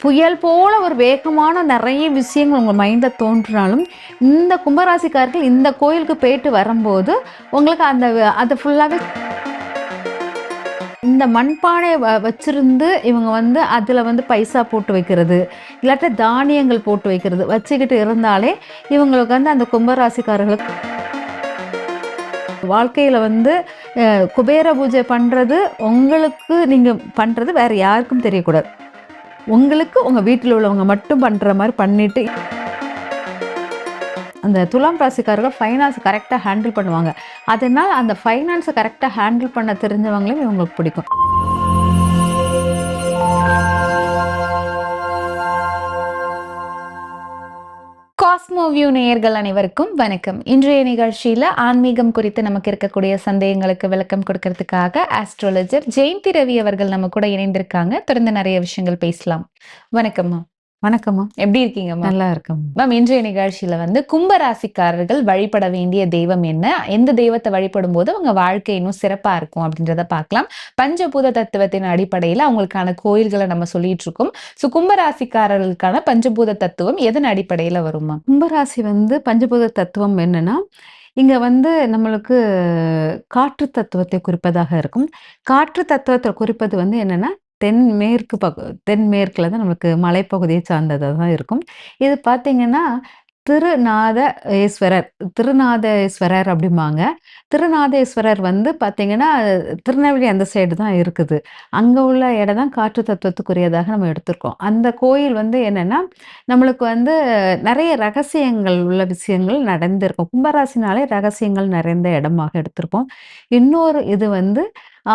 புயல் போல ஒரு வேகமான நிறைய விஷயங்கள் உங்கள் மைண்டில் தோன்றினாலும் இந்த கும்பராசிக்காரர்கள் இந்த கோயிலுக்கு போயிட்டு வரும்போது உங்களுக்கு அந்த அது ஃபுல்லாகவே இந்த மண்பானை வ வச்சிருந்து இவங்க வந்து அதில் வந்து பைசா போட்டு வைக்கிறது இல்லாட்ட தானியங்கள் போட்டு வைக்கிறது வச்சுக்கிட்டு இருந்தாலே இவங்களுக்கு வந்து அந்த கும்பராசிக்காரர்களுக்கு வாழ்க்கையில் வந்து குபேர பூஜை பண்ணுறது உங்களுக்கு நீங்கள் பண்ணுறது வேறு யாருக்கும் தெரியக்கூடாது. உங்களுக்கு உங்கள் வீட்டில் உள்ளவங்க மட்டும் பண்ணுற மாதிரி பண்ணிட்டு அந்த துலாம் ராசிக்காரர்கள் ஃபைனான்ஸ் கரெக்டாக ஹேண்டில் பண்ணுவாங்க. அதனால் அந்த ஃபைனான்ஸை கரெக்டாக ஹேண்டில் பண்ண தெரிஞ்சவங்களையும் இவங்களுக்கு பிடிக்கும். காஸ்மோ வியூ நேயர்கள் அனைவருக்கும் வணக்கம். இன்றைய நிகழ்ச்சியில ஆன்மீகம் குறித்து நமக்கு இருக்கக்கூடிய சந்தேகங்களுக்கு விளக்கம் கொடுக்கறதுக்காக ஆஸ்ட்ராலஜர் ஜெயந்தி ரவி அவர்கள் நம்ம கூட இணைந்திருக்காங்க. தொடர்ந்து நிறைய விஷயங்கள் பேசலாம். வணக்கம் மேம் வணக்கம்மா. எப்படி இருக்கீங்க நல்லா இருக்கும் மேம் இன்றைய நிகழ்ச்சியில வந்து கும்பராசிக்காரர்கள் வழிபட வேண்டிய தெய்வம் என்ன? எந்த தெய்வத்தை வழிபடும் போது அவங்க வாழ்க்கை இன்னும் சிறப்பா இருக்கும் அப்படின்றத பார்க்கலாம். பஞ்சபூத தத்துவத்தின் அடிப்படையில அவங்களுக்கான கோயில்களை நம்ம சொல்லிட்டு இருக்கோம். ஸோ கும்பராசிக்காரர்களுக்கான பஞ்சபூத தத்துவம் எதன் அடிப்படையில வருமா கும்பராசி வந்து பஞ்சபூத தத்துவம் என்னன்னா இங்க வந்து நம்மளுக்கு காற்று தத்துவத்தை குறிப்பதாக இருக்கும். காற்று தத்துவத்தை குறிப்பது வந்து என்னன்னா தென்மேற்கு பகு தென்மேற்கில் தான் நம்மளுக்கு மலைப்பகுதியை சார்ந்ததாக தான் இருக்கும். இது பார்த்தீங்கன்னா திருநாத ஈஸ்வரர் திருநாதேஸ்வரர் அப்படிம்பாங்க. திருநாதேஸ்வரர் வந்து பார்த்தீங்கன்னா திருநெல்வேலி அந்த சைடு தான் இருக்குது. அங்கே உள்ள இடம் தான் காற்று தத்துவத்துக்குரியதாக நம்ம எடுத்திருக்கோம். அந்த கோயில் வந்து என்னென்னா நம்மளுக்கு வந்து நிறைய ரகசியங்கள் உள்ள விஷயங்கள் நடந்திருக்கும். கும்பராசினாலே ரகசியங்கள் நிறைந்த இடமாக எடுத்திருப்போம் இன்னொரு இது வந்து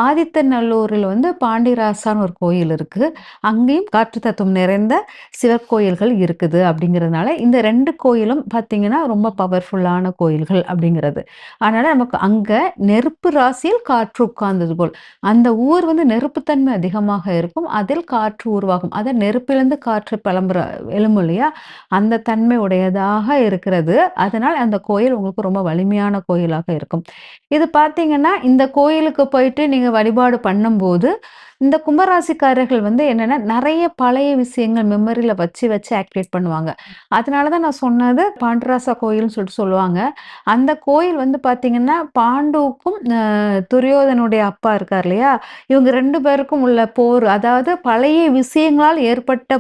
ஆதித்தநல்லூரில் வந்து பாண்டிராசான்னு ஒரு கோயில் இருக்குது அங்கேயும் காற்று தத்துவம் நிறைந்த சிவக்கோயில்கள் இருக்குது அப்படிங்கிறதுனால இந்த ரெண்டு கோயிலும் பார்த்திங்கன்னா ரொம்ப பவர்ஃபுல்லான கோயில்கள் அப்படிங்கிறது. அதனால் நமக்கு அங்கே நெருப்பு ராசியில் காற்று உட்கார்ந்தது போல். அந்த ஊர் வந்து நெருப்புத்தன்மை அதிகமாக இருக்கும். அதில் காற்று உருவாகும். அதை நெருப்பிலிருந்து காற்று பழம்புற எழும்பு இல்லையா? அந்த தன்மை உடையதாக இருக்கிறது. அதனால் அந்த கோயில் உங்களுக்கு ரொம்ப வலிமையான கோயிலாக இருக்கும். இது பார்த்தீங்கன்னா இந்த கோயிலுக்கு போயிட்டு நீங்கள் வழிபாடு பண்ணும்போது இந்த கும்பராசிக்காரர்கள் வந்து என்னென்னா நிறைய பழைய விஷயங்கள் மெமரியில் வச்சு வச்சு ஆக்டிவேட் பண்ணுவாங்க. அதனால தான் நான் சொன்னது பாண்டராசா கோயில்னு சொல்லிட்டு சொல்லுவாங்க. அந்த கோயில் வந்து பார்த்தீங்கன்னா பாண்டுவுக்கும் துரியோதனுடைய அப்பா இருக்கார் இல்லையா? இவங்க ரெண்டு பேருக்கும் உள்ள போர் அதாவது பழைய விஷயங்களால் ஏற்பட்ட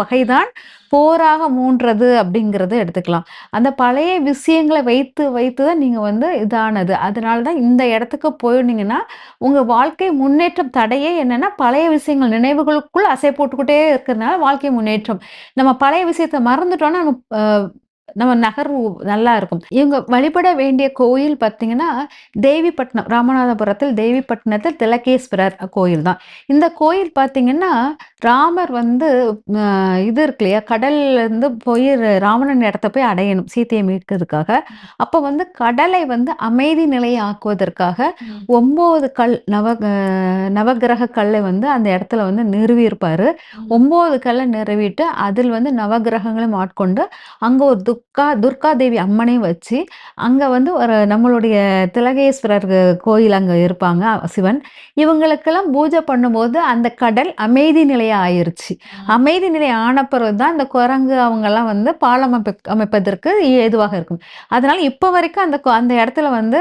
பகைதான் போராக மூன்றது அப்படிங்கிறத எடுத்துக்கலாம். அந்த பழைய விஷயங்களை வைத்து வைத்து தான் நீங்கள் வந்து இதானது. அதனால தான் இந்த இடத்துக்கு போயிருந்தீங்கன்னா உங்கள் வாழ்க்கை முன்னேற்றம் தடையே என்னன்னா பழைய விஷயங்கள் நினைவுகளுக்குள் அசை போட்டுக்கிட்டே இருக்கிறதுனால வாழ்க்கை முன்னேற்றம். நம்ம பழைய விஷயத்தை மறந்துட்டோன்னா நம்ம நம்ம நகர்வு நல்லா இருக்கும். இவங்க வழிபட வேண்டிய கோயில் பார்த்தீங்கன்னா தேவிப்பட்டினம் ராமநாதபுரத்தில் தேவிப்பட்டினத்தில் திலகேஸ்வரர் கோயில் தான். இந்த கோயில் பார்த்தீங்கன்னா ராமர் வந்து இது இருக்கு இல்லையா கடல்ல இருந்து போய் ராவணன் இடத்த போய் அடையணும் சீதையை மீட்கிறதுக்காக. அப்போ வந்து கடலை வந்து அமைதி நிலையை ஆக்குவதற்காக ஒம்பது கல் நவ அஹ் நவக்கிரக கல்லை வந்து அந்த இடத்துல வந்து நிறுவி இருப்பாரு ஒம்பது கல்லை நிறுவிட்டு அதில் வந்து நவக்கிரகங்களையும் ஆட்கொண்டு அங்கே ஒரு துர்கா துர்கா தேவி அம்மனையும் வச்சு அங்கே வந்து ஒரு நம்மளுடைய திலகேஸ்வரர் கோயில் அங்கே இருப்பாங்க சிவன். இவங்களுக்கெல்லாம் பூஜை பண்ணும்போது அந்த கடல் அமைதி நிலையை ஆயிருச்சு. அமைதி நிலை ஆன பிறகு தான் இந்த குரங்கு அவங்கெல்லாம் வந்து பாலம் அமைப்ப அமைப்பதற்கு ஏதுவாக இருக்கும். அதனால இப்போ வரைக்கும் அந்த அந்த இடத்துல வந்து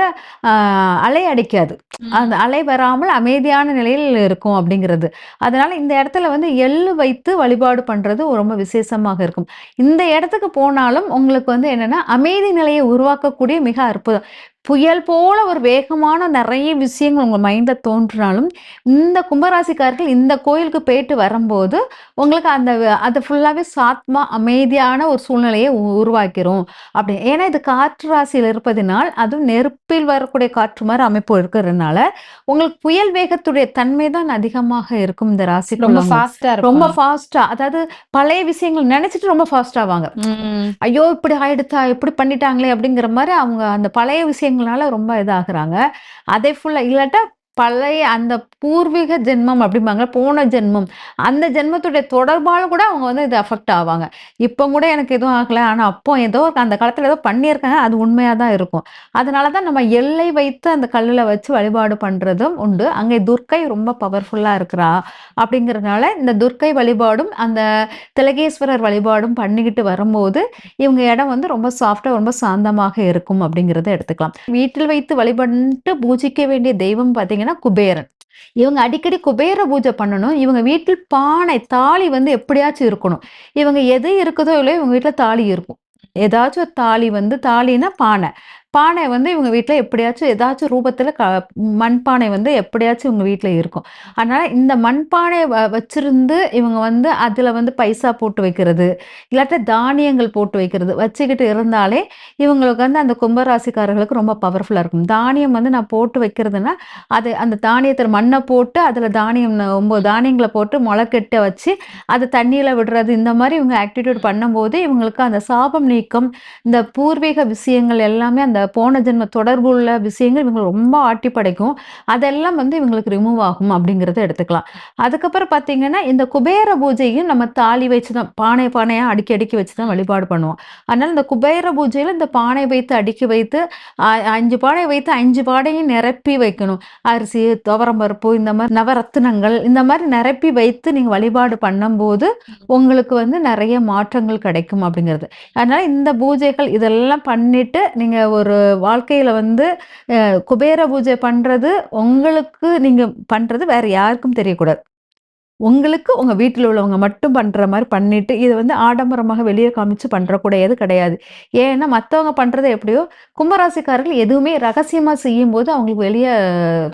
அலை அடிக்காது. அந்த அலை வராமல் அமைதியான நிலையில் இருக்கும் அப்படிங்கிறது. அதனால இந்த இடத்துல வந்து எள்ளு வைத்து வழிபாடு பண்றது ரொம்ப விசேஷமாக இருக்கும். இந்த இடத்துக்கு போனாலும் அவங்களுக்கு வந்து என்னன்னா அமைதி நிலையை உருவாக்கக்கூடிய மிக அற்புதம். புயல் போல ஒரு வேகமான நிறைய விஷயங்கள் உங்கள் மைண்டில் தோன்றினாலும் இந்த கும்பராசிக்காரர்கள் இந்த கோயிலுக்கு போயிட்டு வரும்போது உங்களுக்கு அந்த அது ஃபுல்லாகவே சாத்மா அமைதியான ஒரு சூழ்நிலையை உ- உருவாக்கிரும். அப்படி ஏன்னா இது காற்று ராசியில் இருப்பதினால் அதுவும் நெருப்பில் வரக்கூடிய காற்று மாதிரி அமைப்பு இருக்கிறதுனால உங்களுக்கு புயல் வேகத்துடைய தன்மை தான் அதிகமாக இருக்கும் இந்த ராசி ரொம்ப ஃபாஸ்டா ரொம்ப ஃபாஸ்டா அதாவது பழைய விஷயங்கள் நினைச்சிட்டு ரொம்ப ஃபாஸ்ட் ஆவாங்க ஐயோ இப்படி ஆயிடுச்சா இப்படி பண்ணிட்டாங்களே அப்படிங்கிற மாதிரி அவங்க அந்த பழைய விஷயங்களால ரொம்ப இதாகிறாங்க. அதே ஃபுல்லா இல்லாட்டா பழைய அந்த பூர்வீக ஜென்மம் அப்படிம்பாங்க போன ஜென்மம். அந்த ஜென்மத்துடைய தொடர்பாலும் கூட அவங்க வந்து இது அஃபெக்ட் ஆவாங்க. இப்போ கூட எனக்கு எதுவும் ஆகலை. ஆனால் அப்போ ஏதோ அந்த காலத்தில் ஏதோ பண்ணியிருக்காங்க. அது உண்மையாக தான் இருக்கும். அதனால தான் நம்ம எல்லை வைத்து அந்த கல்லில் வச்சு வழிபாடு பண்ணுறதும் உண்டு. அங்கே துர்க்கை ரொம்ப பவர்ஃபுல்லாக இருக்கிறா அப்படிங்கிறதுனால இந்த துர்க்கை வழிபாடும் அந்த திலகேஸ்வரர் வழிபாடும் பண்ணிக்கிட்டு வரும்போது இவங்க இடம் வந்து ரொம்ப சாஃப்டாக ரொம்ப சாந்தமாக இருக்கும் அப்படிங்கிறத எடுத்துக்கலாம். வீட்டில் வைத்து வழிபட்டு பூஜிக்க வேண்டிய தெய்வம் பார்த்தீங்கன்னா குபேரன். இவங்க அடிக்கடி குபேர பூஜை பண்ணணும். இவங்க வீட்டில் பானை தாலி வந்து எப்படியாச்சும் இருக்கணும். இவங்க எது இருக்குதோ இல்லையோ இவங்க வீட்டில் தாலி இருக்கும். ஏதாச்சும் ஒரு தாலி வந்து தாலின்னா பானை. பானை வந்து இவங்க வீட்டில் எப்படியாச்சும் ஏதாச்சும் ரூபத்தில் க மண்பானை வந்து எப்படியாச்சும் இவங்க வீட்டில் இருக்கும். அதனால் இந்த மண்பானை வ வச்சுருந்து இவங்க வந்து அதில் வந்து பைசா போட்டு வைக்கிறது இல்லாட்ட தானியங்கள் போட்டு வைக்கிறது வச்சுக்கிட்டு இருந்தாலே இவங்களுக்கு வந்து அந்த கும்பராசிக்காரர்களுக்கு ரொம்ப பவர்ஃபுல்லாக இருக்கும். தானியம் வந்து நான் போட்டு வைக்கிறதுனா அது அந்த தானியத்தில் மண்ணை போட்டு அதில் தானியம் ஒம்பது தானியங்களை போட்டு முளைக்கட்ட வச்சு அதை தண்ணியில் விடுறது இந்த மாதிரி இவங்க ஆக்டிடியூட் பண்ணும்போது இவங்களுக்கு அந்த சாபம் நீக்கம் இந்த பூர்வீக விஷயங்கள் எல்லாமே அந்த போன ஜென்ம தொடர்புள்ள விஷயங்கள் இவங்களுக்கு ரொம்ப ஆட்டி படைக்கும். அதெல்லாம் வந்து இவங்களுக்கு ரிமூவ் ஆகும் அப்படிங்கிறத எடுத்துக்கலாம். அதுக்கப்புறம் பார்த்தீங்கன்னா இந்த குபேர பூஜையும் நம்ம தாலி வச்சு தான் பானை பானையாக அடுக்கி அடுக்கி வச்சு தான் வழிபாடு பண்ணுவோம். அதனால் இந்த குபேர பூஜையில் இந்த பானை வைத்து அடுக்கி வைத்து அஞ்சு பானை வைத்து அஞ்சு பானையும் நிரப்பி வைக்கணும். அரிசி துவரம்பருப்பு இந்த மாதிரி நவரத்தினங்கள் இந்த மாதிரி நிரப்பி வைத்து நீங்கள் வழிபாடு பண்ணும்போது உங்களுக்கு வந்து நிறைய மாற்றங்கள் கிடைக்கும் அப்படிங்கிறது. அதனால இந்த பூஜைகள் இதெல்லாம் பண்ணிட்டு நீங்க ஒரு வாழ்க்கையில் வந்து குபேர பூஜை பண்ணுறது உங்களுக்கு நீங்கள் பண்ணுறது வேறு யாருக்கும் தெரியக்கூடாது. உங்களுக்கு உங்க வீட்டில் உள்ளவங்க மட்டும் பண்ற மாதிரி பண்ணிட்டு இதை வந்து ஆடம்பரமாக வெளியே காமிச்சு பண்றக்கூடியது கிடையாது. ஏன்னா மத்தவங்க பண்றது எப்படியோ கும்பராசிக்காரர்கள் எதுவுமே ரகசியமா செய்யும் போது அவங்களுக்கு வெளியே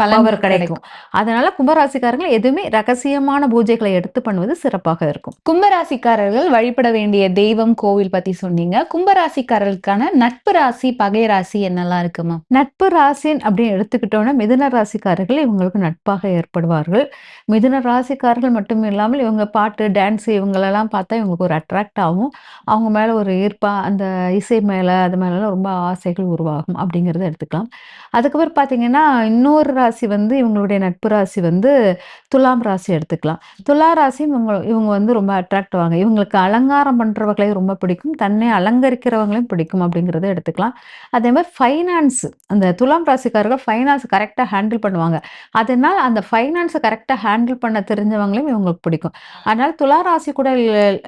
பலன் பவர் கிடைக்கும். அதனால கும்பராசிக்காரர்கள் எதுவுமே ரகசியமான பூஜைகளை எடுத்து பண்ணுவது சிறப்பாக இருக்கும். கும்பராசிக்காரர்கள் வழிபட வேண்டிய தெய்வம் கோவில் பத்தி சொன்னீங்க. கும்பராசிக்காரர்களுக்கான நட்பு ராசி பகை ராசி என்னெல்லாம் இருக்குமா நட்பு ராசின் அப்படின்னு எடுத்துக்கிட்டோம்னா மிதுன ராசிக்காரர்கள் இவங்களுக்கு நட்பாக ஏற்படுவார்கள். மிதுன ராசிக்காரர்கள் மட்டும் இல்லாமல் இவங்க பாட்டு டான்ஸ் இவங்களெல்லாம் பார்த்தா இவங்களுக்கு ஒரு அட்ராக்ட் ஆகும். அவங்க மேலே ஒரு ஈர்ப்பா அந்த இசை மேலே அது மேலெல்லாம் ரொம்ப ஆசைகள் உருவாகும் அப்படிங்கிறத எடுத்துக்கலாம். அதுக்கப்புறம் பார்த்தீங்கன்னா இன்னொரு ராசி வந்து இவங்களுடைய நட்பு ராசி வந்து துலாம் ராசி எடுத்துக்கலாம். துலா ராசி இவங்க இவங்க வந்து ரொம்ப அட்ராக்ட் ஆவாங்க இவங்களுக்கு அலங்காரம் பண்ணுறவங்களையும் ரொம்ப பிடிக்கும். தன்னை அலங்கரிக்கிறவங்களையும் பிடிக்கும் அப்படிங்கிறத எடுத்துக்கலாம். அதே மாதிரி ஃபைனான்ஸ் அந்த துலாம் ராசிக்காரர்கள் ஃபைனான்ஸ் கரெக்டாக ஹேண்டில் பண்ணுவாங்க. அதனால் அந்த ஃபைனான்ஸை கரெக்டாக ஹேண்டில் பண்ண தெரிஞ்சவங்களையும் இவங்களுக்கு பிடிக்கும். அதனால் துலா ராசி கூட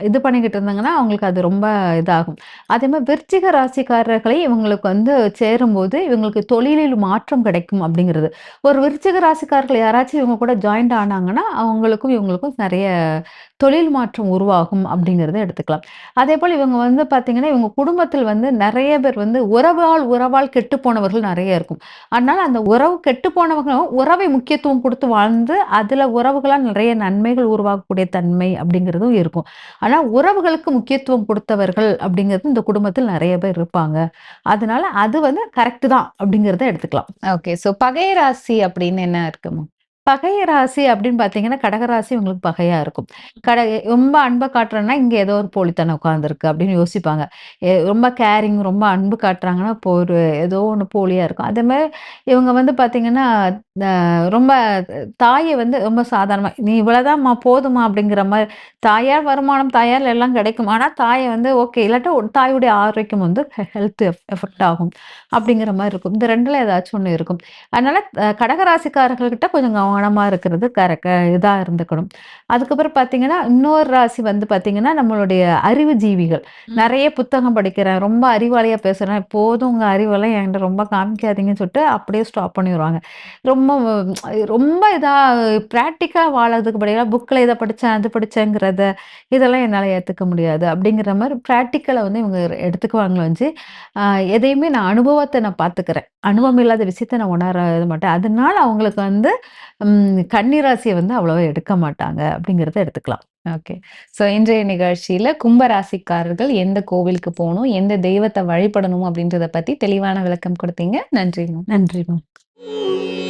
இது பண்ணிக்கிட்டு இருந்தாங்கன்னா அவங்களுக்கு அது ரொம்ப இதாகும். அதே மாதிரி விருச்சிக ராசிக்காரர்களை இவங்களுக்கு வந்து சேரும்போது இவங்களுக்கு தொழிலில் மாற்றம் கிடைக்கும் அப்படிங்கிறது. ஒரு விருச்சிக ராசிக்காரர்கள் யாராச்சும் இவங்க கூட ஜாயின்ட் ஆனாங்கன்னா அவங்களுக்கும் இவங்களுக்கும் நிறைய தொழில் மாற்றம் உருவாகும் அப்படிங்கிறத எடுத்துக்கலாம். அதே போல் இவங்க வந்து பார்த்தீங்கன்னா இவங்க குடும்பத்தில் வந்து நிறைய பேர் வந்து உறவால் உறவால் கெட்டு போனவர்கள் நிறைய இருக்கும். அதனால் அந்த உறவு கெட்டு போனவர்களும் உறவை முக்கியத்துவம் கொடுத்து வாழ்ந்து அதில் உறவுகளால் நிறைய நன்மைகள் உருவாகக்கூடிய தன்மை அப்படிங்கிறதும் இருக்கும். ஆனால் உறவுகளுக்கு முக்கியத்துவம் கொடுத்தவர்கள் அப்படிங்கிறது இந்த குடும்பத்தில் நிறைய பேர் இருப்பாங்க. அதனால அது வந்து கரெக்டு தான் அப்படிங்கிறத எடுத்துக்கலாம். ஓகே ஸோ பகை ராசி அப்படின்னு என்ன இருக்குமா பகை ராசி அப்படின்னு பார்த்தீங்கன்னா கடகராசி உங்களுக்கு பகையா இருக்கும். கட ரொம்ப அன்பை காட்டுறேன்னா இங்கே ஏதோ ஒரு போலித்தனம் உட்காந்துருக்கு அப்படின்னு யோசிப்பாங்க. ரொம்ப கேரிங் ரொம்ப அன்பு காட்டுறாங்கன்னா இப்போ ஒரு ஏதோ ஒன்று போலியாக இருக்கும். அதே மாதிரி இவங்க வந்து பார்த்தீங்கன்னா ரொம்ப தாயை வந்து ரொம்ப சாதாரணமாக நீ இவ்வளோதான்மா போதுமா அப்படிங்கிற மாதிரி தாயார் வருமானம்? தாயார் எல்லாம் கிடைக்கும்? ஆனால் தாயை வந்து ஓகே இல்லாட்டா தாயுடைய ஆரோக்கியம் வந்து ஹெல்த் எஃபெக்ட் ஆகும் அப்படிங்கிற மாதிரி இருக்கும். இந்த ரெண்டில் ஏதாச்சும் ஒன்று இருக்கும். அதனால கடகராசிக்காரர்கள்கிட்ட கொஞ்சம் கவனமாக இருக்கிறது கரெக்ட் இதாக இருந்துக்கணும். அதுக்கப்புறம் பார்த்தீங்கன்னா இன்னொரு ராசி வந்து பார்த்தீங்கன்னா நம்மளுடைய அறிவு ஜீவிகள். நிறைய புத்தகம் படிக்கிறேன். ரொம்ப அறிவாளியாக பேசுகிறேன் போதும் உங்கள் அறிவெல்லாம் என்கிட்ட ரொம்ப காமிக்காதீங்கன்னு சொல்லிட்டு அப்படியே ஸ்டாப் பண்ணிடுவாங்க ரொம்ப ரொம்ப இதாக ப்ராக்டிக்காக வாழறதுக்கு படிக்கலாம் புக்கில் இதை படித்தேன் அது படித்தேங்கிறத இதெல்லாம் என்னால் ஏற்றுக்க முடியாது. அப்படிங்கிற மாதிரி ப்ராக்டிக்கலை வந்து இவங்க எடுத்துக்குவாங்களே வந்து எதையுமே நான் அனுபவத்தை நான் பார்த்துக்கிறேன் அனுபவம் இல்லாத விஷயத்தை நான் உணர மாட்டேன். அதனால அவங்களுக்கு வந்து கன்னிராசியை வந்து அவ்வளவா எடுக்க மாட்டாங்க அப்படிங்கிறத எடுத்துக்கலாம். ஓகே. சோ இன்றைய நிகழ்ச்சியில கும்பராசிக்காரர்கள் எந்த கோவிலுக்கு போகணும் எந்த தெய்வத்தை வழிபடணும் அப்படின்றத பத்தி தெளிவான விளக்கம் கொடுத்தீங்க. நன்றி you.